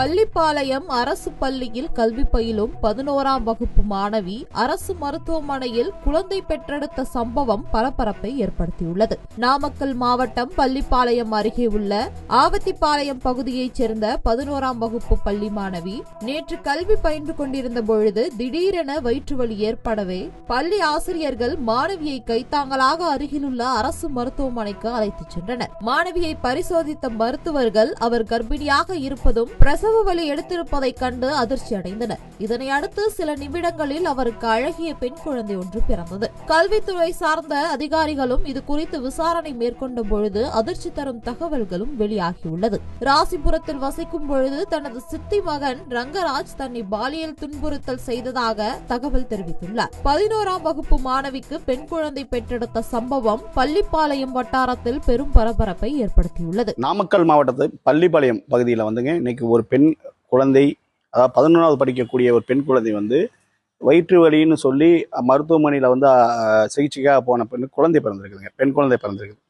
பள்ளிப்பாளையம் அரசு பள்ளியில் கல்வி பயிலும் பதினோராம் வகுப்பு மாணவி அரசு மருத்துவமனையில் குழந்தை பெற்றெடுத்த சம்பவம் பரபரப்பை ஏற்படுத்தியுள்ளது. நாமக்கல் மாவட்டம் பள்ளிப்பாளையம் அருகே உள்ள ஆவத்திப்பாளையம் பகுதியைச் சேர்ந்த பதினோராம் வகுப்பு பள்ளி மாணவி நேற்று கல்வி பயின்று கொண்டிருந்த பொழுது திடீரென வயிற்று வலி ஏற்படவே பள்ளி ஆசிரியர்கள் மாணவியை கைத்தாங்கலாக அருகிலுள்ள அரசு மருத்துவமனைக்கு அழைத்துச் சென்றனர். மாணவியை பரிசோதித்த மருத்துவர்கள் அவர் கர்ப்பிணியாக இருப்பதும் பிரசவ கதவு வழி எடுத்திருப்பதைக் கண்டு அதிர்ச்சி அடைந்தனர் இதனை அடுத்து சில நிமிடங்களில் அவருக்கு அழகிய பெண் குழந்தை ஒன்று பிறந்தது. கல்வித்துறை சார்ந்த அதிகாரிகளும் இது குறித்து விசாரணை மேற்கொண்ட பொழுது அதிர்ச்சி தரும் தகவல்களும் வெளியாகியுள்ளது. ராசிபுரத்தில் வசிக்கும் பொழுது தனது சித்தி மகன் ரங்கராஜ் தன்னை பாலியல் துன்புறுத்தல் செய்ததாக தகவல் தெரிவித்துள்ளார். பதினோராம் வகுப்பு மாணவிக்கு பெண் குழந்தை பெற்றெடுத்த சம்பவம் பள்ளிப்பாளையம் வட்டாரத்தில் பெரும் பரபரப்பை ஏற்படுத்தியுள்ளது. நாமக்கல் மாவட்டத்தில் பள்ளிப்பாளையம் பகுதியில் வந்துங்க இன்னைக்கு ஒரு பெண் பெண் குழந்தை அதாவது பதினொன்றாவது படிக்கக்கூடிய ஒரு பெண் குழந்தை வந்து வயிற்று வலின்னு சொல்லி மருத்துவமனையில் வந்து சிகிச்சைக்காக போன பெண் குழந்தை பிறந்திருக்குதுங்க. பெண் குழந்தை பிறந்திருக்குது.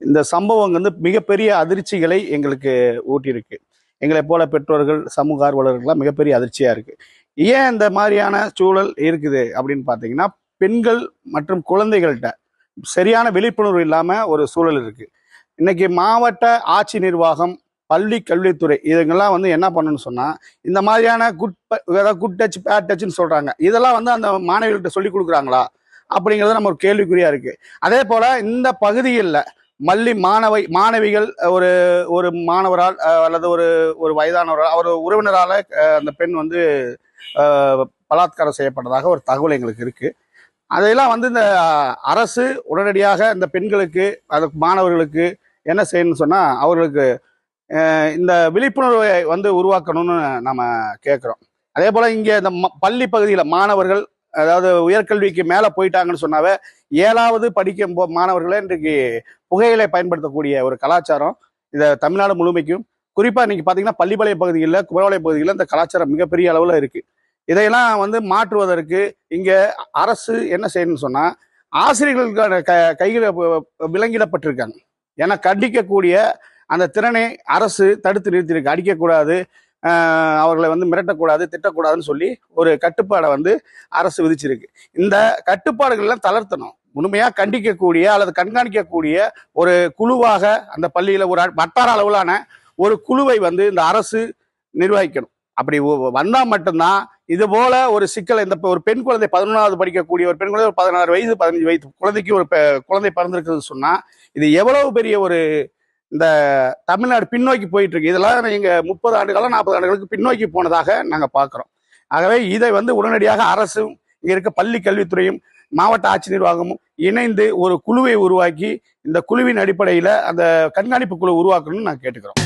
இந்த சம்பவம் வந்து மிகப்பெரிய அதிர்ச்சிகளை எங்களுக்கு ஊட்டியிருக்கு. எங்களை போல பெற்றோர்கள் சமூக ஆர்வலர்கள்லாம் மிகப்பெரிய அதிர்ச்சியாக இருக்குது ஏன் இந்த மாதிரியான சூழல் இருக்குது அப்படின்னு பார்த்தீங்கன்னா பெண்கள் மற்றும் குழந்தைகள்கிட்ட சரியான விழிப்புணர்வு இல்லாமல் ஒரு சூழல் இருக்குது இன்னைக்கு மாவட்ட ஆட்சி நிர்வாகம் பள்ளி கல்வித்துறை. இதுங்கெல்லாம் வந்து என்ன பண்ணணும்னு சொன்னால் இந்த மாதிரியான குட் ப- குட் டச் பேட் டச்னு சொல்கிறாங்க இதெல்லாம் வந்து அந்த மாணவிகள்கிட்ட சொல்லி கொடுக்குறாங்களா? அப்படிங்கிறது நம்ம ஒரு கேள்விக்குறியாக இருக்குது அதே போல் இந்த பகுதியில் மல்லி மாணவை மாணவிகள் ஒரு ஒரு மாணவரால் அல்லது ஒரு ஒரு வயதானவரால் அவர் உறவினரால் அந்த பெண் வந்து பலாத்காரம் செய்யப்பட்டதாக ஒரு தகவல் எங்களுக்கு இருக்குது அதையெல்லாம் வந்து இந்த அரசு உடனடியாக இந்த பெண்களுக்கு அது மாணவர்களுக்கு என்ன செய்யணும்னு சொன்னால் அவர்களுக்கு இந்த விழிப்புணர்வை வந்து உருவாக்கணும்னு நம்ம கேட்குறோம் அதே போல இங்கே இந்த ம- பள்ளி பகுதியில் மாணவர்கள் அதாவது உயர்கல்விக்கு மேலே போயிட்டாங்கன்னு சொன்னாவே ஏழாவது படிக்கும் போ மாணவர்களே இன்றைக்கு புகையிலை பயன்படுத்தக்கூடிய ஒரு கலாச்சாரம் இதை தமிழ்நாடு முழுமைக்கும். குறிப்பாக இன்றைக்கி பார்த்தீங்கன்னா பள்ளிப்பாளைய பகுதிகளில் குமரவாளைய பகுதிகளில் இந்த கலாச்சாரம் மிகப்பெரிய அளவில் இருக்கு. இதையெல்லாம் வந்து மாற்றுவதற்கு இங்கே அரசு என்ன செய்யணும்னு சொன்னால் ஆசிரியர்களுக்கான க கையில் விலங்கிடப்பட்டிருக்காங்க. ஏன்னா கண்டிக்கக்கூடிய அந்த திறனை அரசு தடுத்து நிறுத்தியிருக்கு. அடிக்கக்கூடாது அவர்களை வந்து மிரட்டக்கூடாது திட்டக்கூடாதுன்னு சொல்லி ஒரு கட்டுப்பாடை வந்து அரசு விதிச்சிருக்கு. இந்த கட்டுப்பாடுகள்லாம் தளர்த்தணும். முழுமையாக கண்டிக்கக்கூடிய அல்லது கண்காணிக்கக்கூடிய ஒரு குழுவாக அந்த பள்ளியில் ஒரு வட்டார அளவிலான ஒரு குழுவை வந்து இந்த அரசு நிர்வகிக்கணும். அப்படி வந்தால் மட்டும்தான் இது போல ஒரு சிக்கல் இந்த ஒரு பெண் குழந்தை பதினொன்றாவது படிக்கக்கூடிய ஒரு பெண் குழந்தை ஒரு பதினாறு வயது பதினஞ்சு வயது குழந்தைக்கு ஒரு குழந்தை பிறந்திருக்குதுன்னு சொன்னால் இது எவ்வளவு பெரிய ஒரு இந்த தமிழ்நாடு பின்னோக்கி போயிட்டு இருக்கு இதெல்லாம் நீங்க முப்பது ஆண்டுகளோ நாற்பது ஆண்டுகளுக்கு பின்னோக்கி போனதாக நாங்கள் பார்க்குறோம். ஆகவே இதை வந்து உடனடியாக அரசும் இங்கே இருக்க பள்ளி கல்வித்துறையும் மாவட்ட ஆட்சி நிர்வாகமும் இணைந்து ஒரு குழுவை உருவாக்கி இந்த குழுவின் அடிப்படையில் அந்த கண்காணிப்பு குழு உருவாக்கணும்னு நான் கேட்டுக்கிறோம்.